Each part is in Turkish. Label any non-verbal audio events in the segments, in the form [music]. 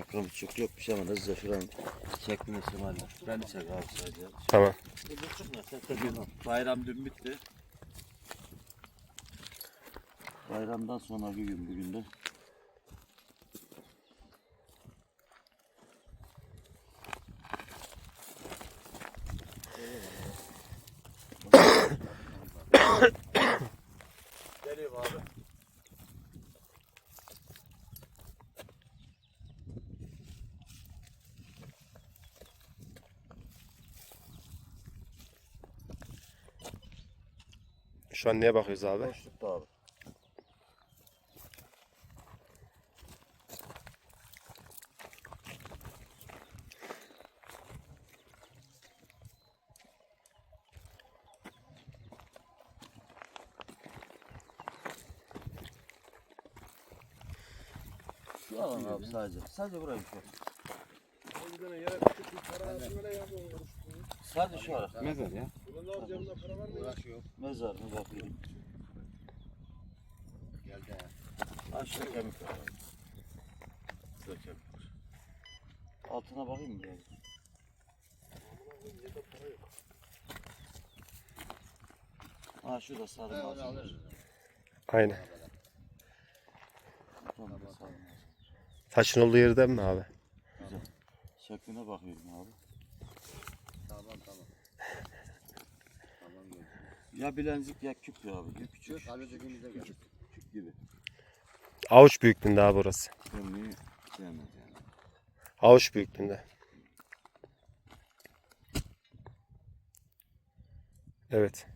Çakrımız çok yokmuş ama hızlıca şuranın şeklini şımarla. Ben de çek abi sadece. Tamam. Bayram dün bitti. Bayramdan sonra bir gün bugün de. Geliyor abi. Şu an neye bakıyoruz abi? Boşlukta abi. Şu alan abi sadece. Sadece burayı şu. Şöyle yapıyorlar. Sadece şu ara. Mezar ya. Para var mı? Uğraşıyor. Mezar mı bakayım. Geldi Aşağı kemik var. Şurada kemik var. Altına bakayım mı? Yani? Ha şurada sarı malzeme. alırız. Aynen. Tamam, sarı malzeme. Taşın olduğu yerden mi abi? Şekline bakıyorum abi. Tamam tamam. Tamam gördüm. Ya bilezik ya küp ya abi. Ya küçük. Küçük. Geldik. Küçük gibi. Avuç büyüklüğünde abi burası. Sevmez yani. Avuç büyüklüğünde. Evet.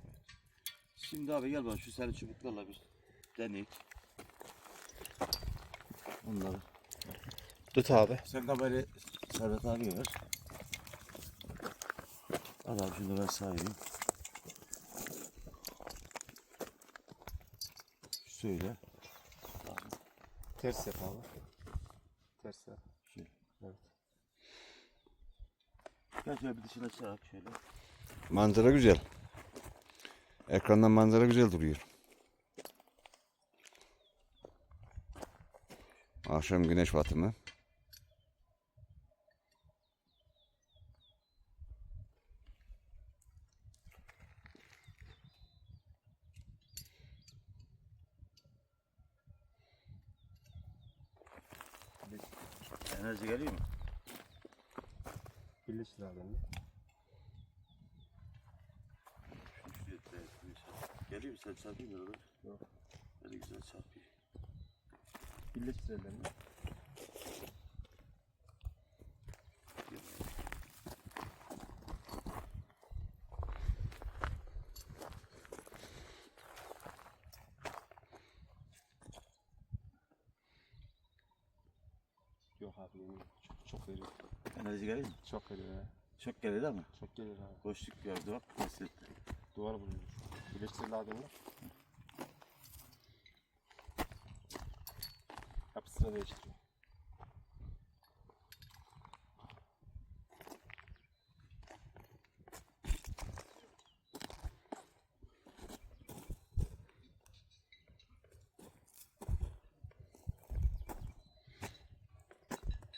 Şimdi abi gel bana şu sarı çubuklarla bir deneyik. Onları. Tut abi. Sen kamerayı Serhat abiye ver. Al abi şunu ben sayayım. Söyle. Ters yap abi. Ters yap. Şöyle. Evet. Gel şöyle bir dışına çak şöyle. Manzara güzel. Ekrandan manzara güzel duruyor. Akşam güneş batımı. Enerji geliyor mu? Birleştir abi. Geliyor mu sen çarpayım mı? Yok. Böyle güzel çarpayım. Birleştir ellerini. Yok abi yemin çok, çok veriyor. Enerji geliyor mu? Çok veriyor ya. Çok değil mi? Çok gelir abi. Boşluk gördü bak. Kesildi. Duvar vuruyor. Birleştir ladeni. Hep sıra değiştiriyor.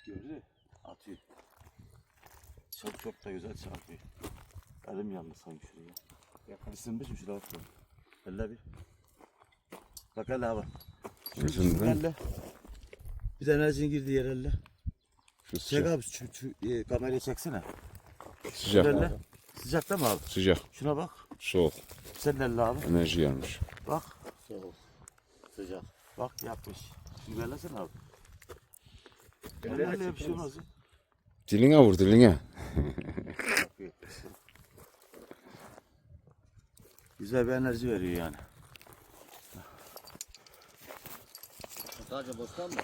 Gördü. Atıyor. Çok çok da güzel çarpıyor. Elim yandı sanki şuraya. Yakın. Isınmış mı şuraya bak. Elle bir. Bak hele abi. Isındı. Elle. Bir enerjinin girdiği yer elle. Şu Çek sıcak. abi şu, şu e, kamerayı çeksene. Sıcak. Elle. Sıcak değil mi abi? Sıcak. Şuna bak. Soğuk. Sen elle abi. Enerji gelmiş. Bak. Soğuk. Sıcak. Bak yapmış. Şimdi ellesene abi. Elle elle bir şey. Diline vur diline. Güzel bir enerji veriyor yani. Sadece bostan mı?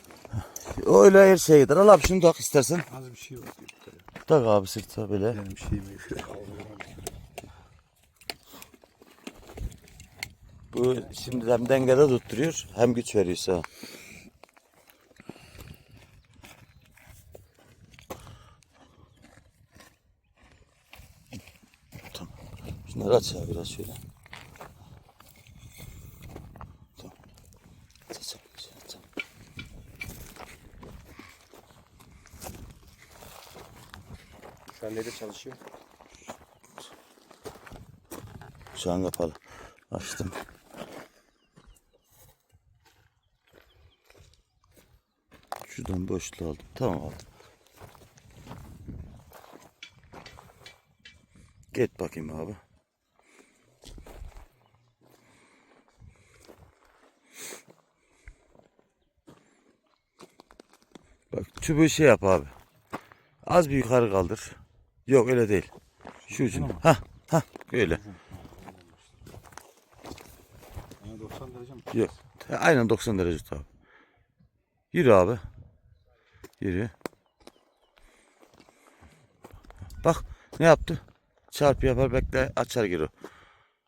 Öyle her şeydir. Al abi şunu tak istersen. Az bir şey var. Tak abi sırtına böyle. Benim şeyimi şöyle Bu şimdi hem dengede tutturuyor hem güç veriyor sana. Şunları aç ya biraz şöyle. Tamam. Şu an neyle çalışıyor? Şu an kapalı. Açtım. Şuradan boşluğu aldım. Tamam aldım. Git bakayım abi. Bak çubuğu şey yap abi. Az bir yukarı kaldır. Yok öyle değil. Şu ucunu. Ha ha öyle. Yani 90 derece mi? Yok. Aynen 90 derece tut abi. Yürü abi. Yürü. Bak ne yaptı? Çarpı yapar bekle açar geri. o.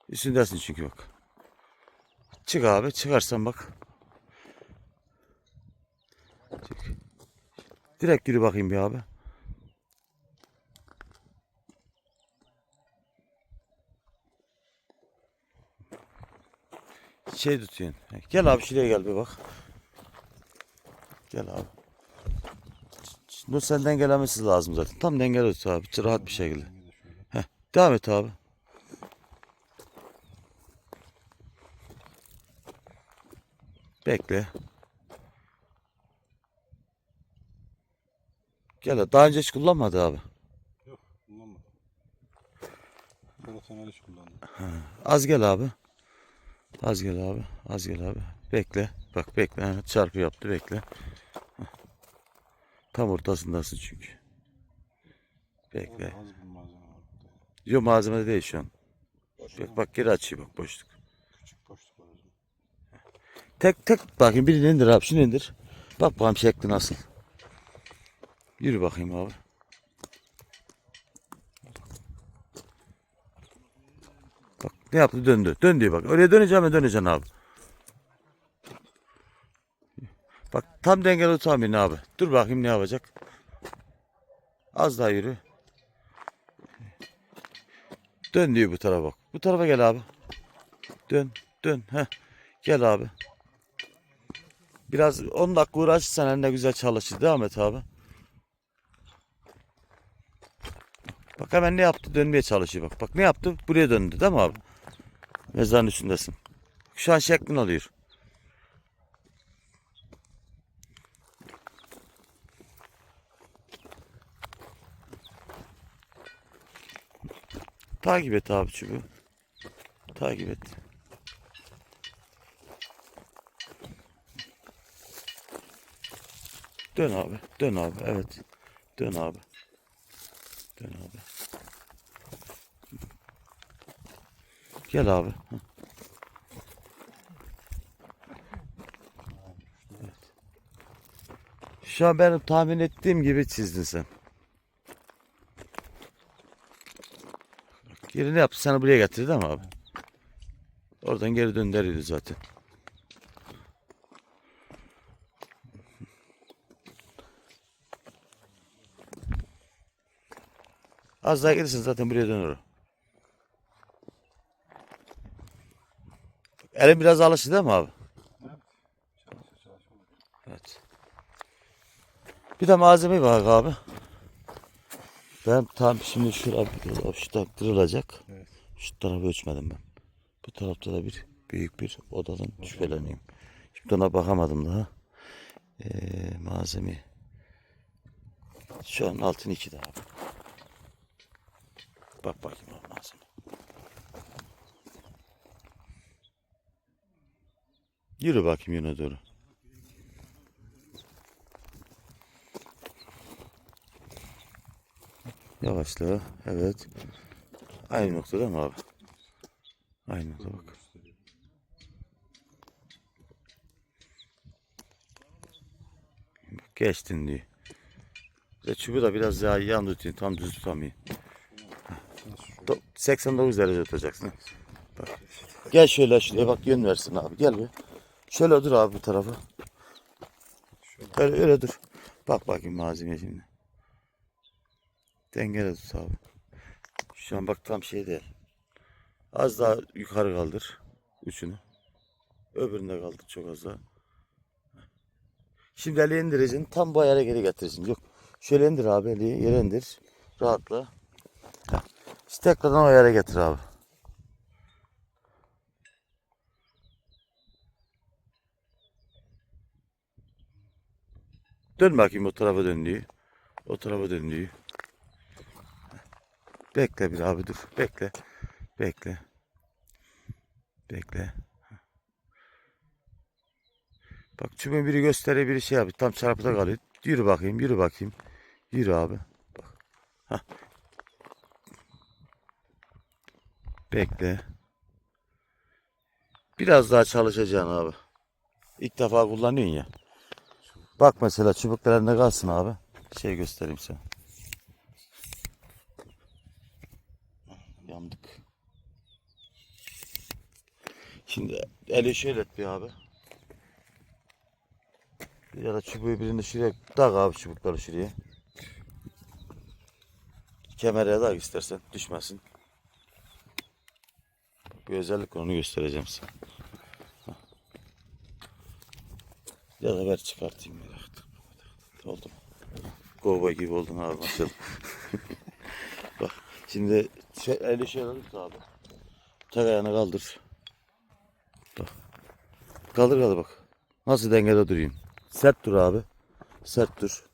Üstündesin çünkü bak. Çık abi çıkarsan bak. Direkt yürü bakayım bir abi. Şey tutuyorsun. Gel abi şuraya gel bir bak. Gel abi. Dur sen dengelemesi lazım zaten. Tam dengeli tut abi. Rahat bir şekilde. Heh, devam et abi. Bekle. Gel. Daha önce hiç kullanmadı abi. Yok kullanmadım. Profesyonel iş kullandım. Az gel abi. Az gel abi. Az gel abi. Bekle. Bak bekle. Ha, Çarpı yaptı. Bekle. Tam ortasındasın çünkü. Bekle. Yok malzeme değil şu an. Bak, bak geri açıyor bak boşluk. Küçük boşluk var. Tek tek bakayım birini indir abi şunu indir. Bak bakalım şekli nasıl. Yürü bakayım abi. Bak ne yaptı döndü. Dön diyor bak. Oraya döneceğim mi döneceksin abi. Bak tam dengeli tutamıyorsun abi. Dur bakayım ne yapacak. Az daha yürü. Dön diyor bu tarafa bak. Bu tarafa gel abi. Dön. Dön. Heh. Gel abi. Biraz 10 dakika uğraşırsan ne güzel çalışır. Devam et abi. Hemen ne yaptı? Dönmeye çalışıyor bak. Bak ne yaptı? Buraya döndü değil mi abi? Mezarın üstündesin. Şu an şeklini alıyor. Takip et abi çubuğu. Takip et. Dön abi. Dön abi. Evet. Dön abi. Dön abi. Gel abi. Evet. Şu an benim tahmin ettiğim gibi çizdin sen. Bak, Yerini yaptı. Seni buraya getirdi ama abi. Oradan geri döndürüyordu zaten. Az daha gelirsin zaten buraya dönür o. Elim biraz alıştı değil mi abi? Evet. Bir de malzeme var abi. Ben tam şimdi şurada şurada kırılacak. Evet. Şu tarafı ölçmedim ben. Bu tarafta da bir büyük bir odadan şüpheleniyorum. Şimdi ona bakamadım daha. Ee, malzeme. Şu an altın iki daha. Bak bakayım o malzeme. Yürü bakayım yöne doğru. Yavaşla. Evet. Aynı noktada mı abi? Aynı nokta bak. Geçtin diyor. Ve çubuğu da biraz daha yan tutuyor. Tam düz tutamıyor. Do- 89 derece tutacaksın. Bak. Gel şöyle şuraya bak yön versin abi. Gel bir. Şöyle dur abi bu tarafa. Öyle, öyle dur. Bak bakayım malzeme şimdi. Dengele tut abi. Şu an bak tam şey değil. Az daha yukarı kaldır. Üçünü. Öbürünü de kaldır çok az daha. Şimdi eli indireceksin. Tam bu ayara geri getireceksin. Yok. Şöyle indir abi eli. Yere indir. Rahatla. İşte tekrardan o yere getir abi. Dön bakayım o tarafa döndüğü. O tarafa döndüğü. Bekle bir abi dur. Bekle. Bekle. Bekle. Bak çubuğun biri gösteriyor biri şey yapıyor. Tam çarpıda kalıyor. Yürü bakayım yürü bakayım. Yürü abi. Bak. Hah. Bekle. Biraz daha çalışacaksın abi. İlk defa kullanıyorsun ya. Bak mesela çubuklarında kalsın abi. Şey göstereyim sana. Yandık. Şimdi eli şöyle et bir abi. Ya da çubuğu birini şuraya tak abi çubukları şuraya. Kemere tak istersen düşmesin. Bir özellik onu göstereceğim sana. Hah. Ver çıkartayım merak etme. Oldu gibi oldun abi maşallah. [laughs] Bak şimdi şey, eli şöyle tut abi. Tek ayağını kaldır. Bak. Kaldır kaldır bak. Nasıl dengede durayım. Sert dur abi. Sert dur.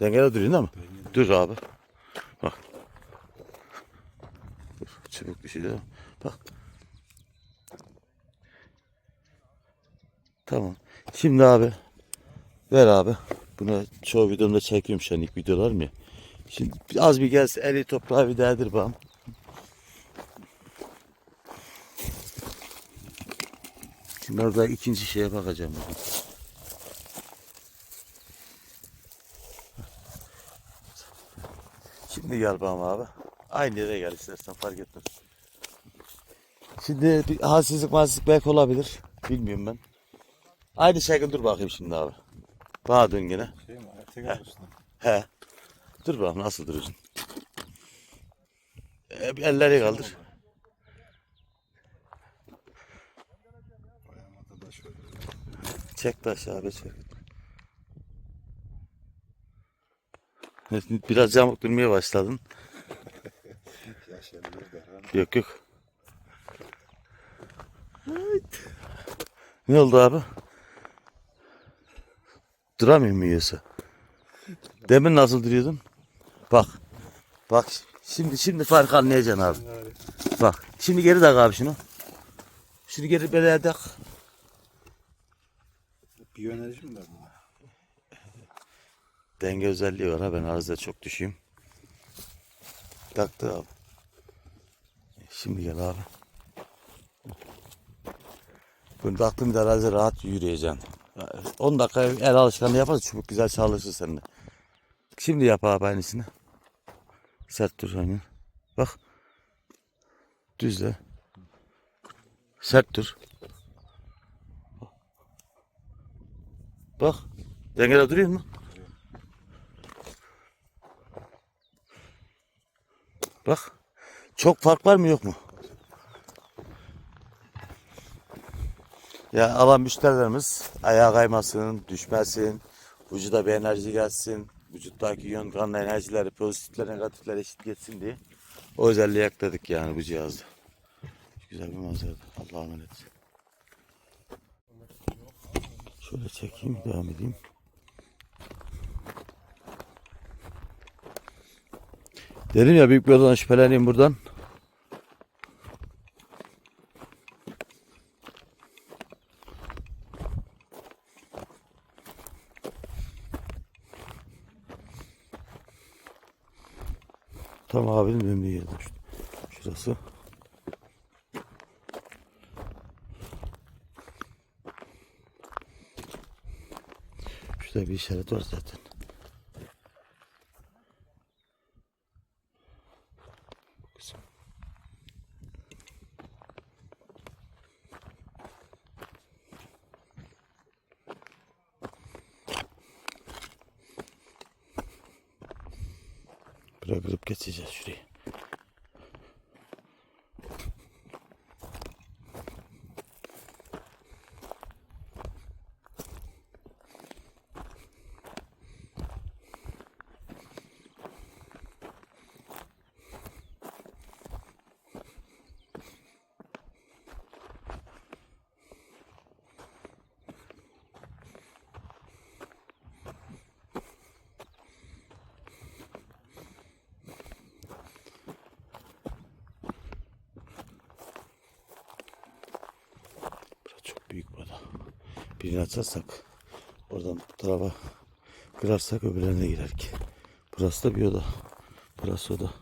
Dengede duruyorsun değil mi? Dur abi. Bak. Dur, çubuk düşüyor. Bak. Tamam. Şimdi abi ver abi. Bunu çoğu videomda çekiyorum şu an ilk videolarım ya. Şimdi az bir gelse eli toprağa bir değdir bakalım. Şimdi orada ikinci şeye bakacağım. Şimdi gel bana abi. Aynı yere gel istersen fark etmez. Şimdi bir halsizlik malsizlik belki olabilir. Bilmiyorum ben. Aynı şekilde dur bakayım şimdi abi. Bana dön gene. Şey mi? Tekrar üstüne. He. Dur bakalım nasıl duruyorsun. E, bir elleri kaldır. Çek aşağı abi çek. Biraz yamuk durmaya başladın. [laughs] Yok yok. Evet. Ne oldu abi? Duramıyor mu yiyorsa? Demin nasıl duruyordun? Bak. Bak şimdi şimdi fark anlayacaksın abi. Bak şimdi geri tak abi şunu. Şunu geri böyle tak. Biyoenerji mi var bunda? Denge özelliği var ha ben arızda çok düşeyim. Taktı abi. Şimdi gel abi. Bunu taktım de arızda rahat yürüyeceksin. 10 dakika el alışkanlığı yaparsa çubuk güzel çalışır sende. Şimdi yap abi aynısını. Sert dur aynen. Bak. Düzle. Sert dur. Bak. Dengede duruyor mu? Bak. Çok fark var mı yok mu? Ya alan müşterilerimiz ayağa kaymasın, düşmesin, vücuda bir enerji gelsin, vücuttaki yön kan enerjileri, pozitifler, negatifler eşit geçsin diye o özelliği ekledik yani bu cihazda. Güzel bir manzara. Allah'a emanet. Şöyle çekeyim, devam edeyim. Dedim ya büyük bir odadan şüpheleneyim buradan. Tam abinin döndüğü yerde işte. Şurası. Şurada bir işaret var zaten. 그래 무섭겠지 제 줄이 Birini açarsak oradan bu tarafa kırarsak öbürlerine girer ki. Burası da bir oda. Burası oda.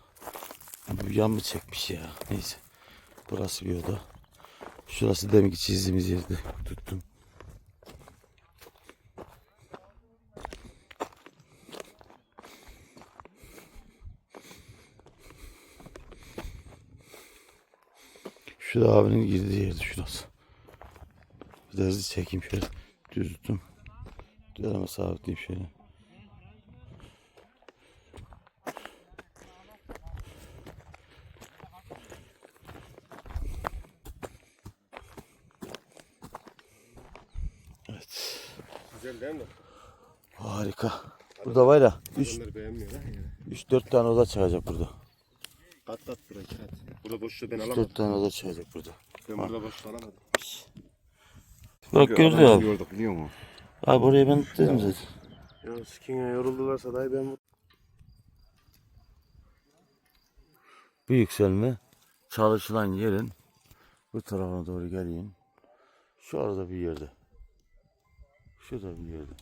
Bu yan mı çekmiş ya? Neyse. Burası bir oda. Şurası deminki çizdiğimiz yerde tuttum. Şu da abinin girdiği yerdi şurası. Bir de hızlı çekeyim şöyle. Düz tuttum. Düzeleme sabitleyeyim şöyle. Evet. Güzel değil mi? Harika. Burada var ya 3 Onları beğenmiyor ha. Yani. 4 tane oda çıkacak burada. Kat kat buraya kat. Burada boşluğu ben 4 alamadım. tane oda çıkacak burada. Ben burada boşluğu alamadım. Bak gördü abi. Yorduk biliyor musun? Abi oraya ben dedim zaten. Ya sikine yoruldularsa dahi ben Bu yükselme çalışılan yerin bu tarafına doğru geleyim. Şu arada bir yerde. Şurada bir yerde.